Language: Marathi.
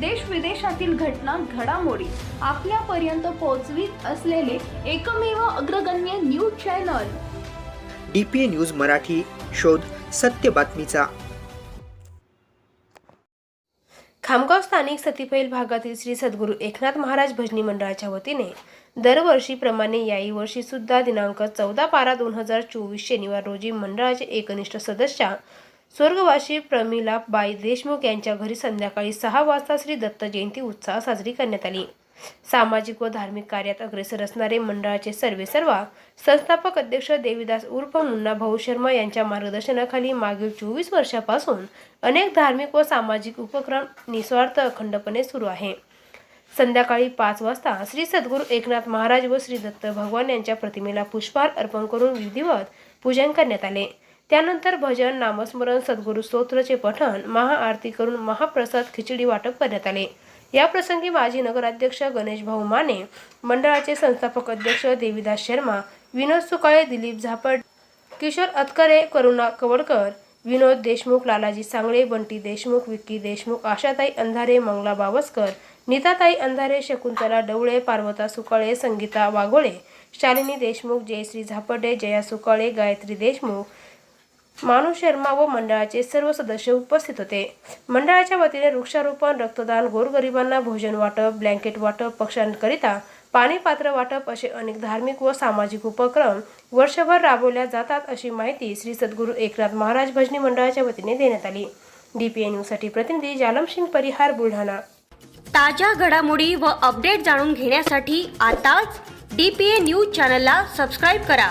देश विदेशातील घटना घडामोडी आपल्यापर्यंत पोहोचवीत असलेले एकमेव अग्रगण्य news channel. D P A news Marathi शोध सत्य बातमीचा. खामगाव स्थानिक सतीफैल भागातील श्री सद्गुरू एकनाथ महाराज भजनी मंडळाच्या वतीने दरवर्षीप्रमाणे याही वर्षी सुद्धा दिनांक चौदा बारा दोन हजार चोवीस शनिवार रोजी मंडळाचे एकनिष्ठ सदस्य स्वर्गवासी प्रमिला बाई देशमुख यांच्या घरी संध्याकाळी सहा वाजता श्री दत्त जयंती उत्साह साजरी करण्यात आली. सामाजिक व धार्मिक कार्यात अग्रेसर असणारे मंडळाचे सर्वेसर्वा संस्थापक अध्यक्ष देवीदास उर्फ मुन्ना भाऊ शर्मा यांच्या मार्गदर्शनाखाली मागील चोवीस वर्षापासून अनेक धार्मिक व सामाजिक उपक्रम निस्वार्थ अखंडपणे सुरू आहे. संध्याकाळी पाच वाजता श्री सद्गुरू एकनाथ महाराज व श्री दत्त भगवान यांच्या प्रतिमेला पुष्पहार अर्पण करून विधिवत पूजन करण्यात आले. त्यानंतर भजन नामस्मरण सद्गुरू स्तोत्रचे पठण महाआरती करून महाप्रसाद खिचडी वाटप करण्यात आले. या प्रसंगी माजी नगराध्यक्ष गणेश भाऊ माने मंडळाचे संस्थापक अध्यक्ष देवीदास शर्मा विनोद सुकाळे दिलीप झापड किशोर अतकरे करुणा कवडकर विनोद देशमुख लालाजी सांगळे बंटी देशमुख विक्की देशमुख आशाताई अंधारे मंगला बावस्कर नीताताई अंधारे शकुंतला डवळे पार्वता सुकाळे संगीता वाघोळे शालिनी देशमुख जयश्री झापडे जया सुकाळे गायत्री देशमुख मानू शर्मा व मंडळाचे सर्व सदस्य उपस्थित होते. मंडळाच्या वतीने वृक्षारोपण रक्तदान गोरगरिबांना भोजन वाटप ब्लँकेट वाटप पक्ष्यांकरिता पाणी पात्र वाटप असे अनेक धार्मिक व सामाजिक उपक्रम वर्षभर राबवल्या जातात अशी माहिती श्री सद्गुरू एकनाथ महाराज भजनी मंडळाच्या वतीने देण्यात आली. डीपीए न्यूजसाठी प्रतिनिधी जालमसिंग परिहार बुलढाणा. ताज्या घडामोडी व अपडेट जाणून घेण्यासाठी आताच डी पी न्यूज चॅनलला सबस्क्राईब करा.